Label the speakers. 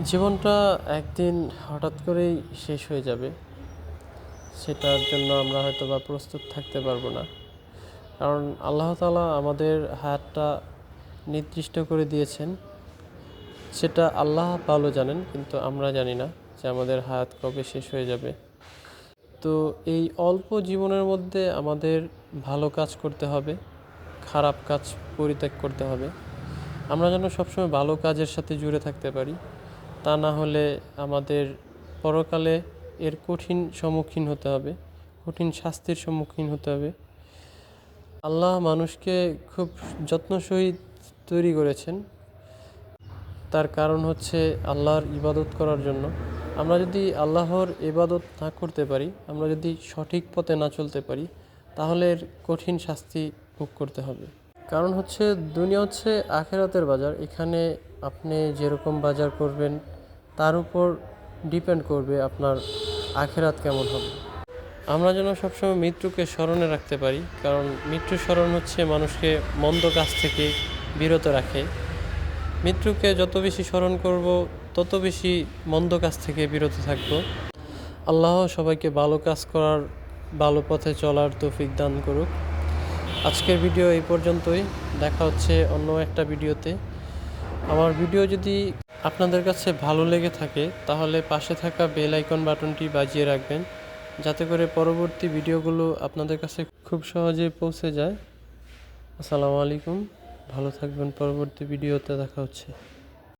Speaker 1: জীবনটা একদিন হঠাৎ করেই শেষ হয়ে যাবে, সেটার জন্য আমরা হয়তো বা প্রস্তুত থাকতে পারব না। কারণ আল্লাহ তাআলা আমাদের হায়াতটা নির্দিষ্ট করে দিয়েছেন, সেটা আল্লাহ ভালো জানেন, কিন্তু আমরা জানি না যে আমাদের হায়াত কবে শেষ হয়ে যাবে। তো এই অল্প জীবনের মধ্যে আমাদের ভালো কাজ করতে হবে, খারাপ কাজ পরিত্যাগ করতে হবে। আমরা যেন সবসময় ভালো কাজের সাথে জুড়ে থাকতে পারি। তা না হলে আমাদের পরকালে এর কঠিন সম্মুখীন হতে হবে, কঠিন শাস্তির সম্মুখীন হতে হবে। আল্লাহ মানুষকে খুব যত্ন সহিত তৈরি করেছেন। তার কারণ হচ্ছে আল্লাহর ইবাদত করার জন্য। আমরা যদি আল্লাহর ইবাদত না করতে পারি, আমরা যদি সঠিক পথে না চলতে পারি, তাহলে এর কঠিন শাস্তি ভোগ করতে হবে। কারণ হচ্ছে দুনিয়া হচ্ছে আখেরাতের বাজার। এখানে আপনি যেরকম বাজার করবেন তার উপর ডিপেন্ড করবে আপনার আখেরাত কেমন হবে। আমরা যেন সবসময় মৃত্যুকে স্মরণে রাখতে পারি, কারণ মৃত্যু স্মরণ হচ্ছে মানুষকে মন্দ কাজ থেকে বিরত রাখে। মৃত্যুকে যত বেশি স্মরণ করব, তত বেশি মন্দ কাজ থেকে বিরত থাকব। আল্লাহ সবাইকে ভালো কাজ করার ভালো পথে চলার তৌফিক দান করুক। আজকের ভিডিও এই পর্যন্তই। দেখা হচ্ছে অন্য একটা ভিডিওতে। আমার ভিডিও যদি আপনাদের কাছে ভালো লেগে থাকে, তাহলে পাশে থাকা বেল আইকন বাটনটি বাজিয়ে রাখবেন, যাতে করে পরবর্তী ভিডিওগুলো আপনাদের কাছে খুব সহজে পৌঁছে যায়। আসসালামু আলাইকুম, ভালো থাকবেন, পরবর্তী ভিডিওতে দেখা হচ্ছে।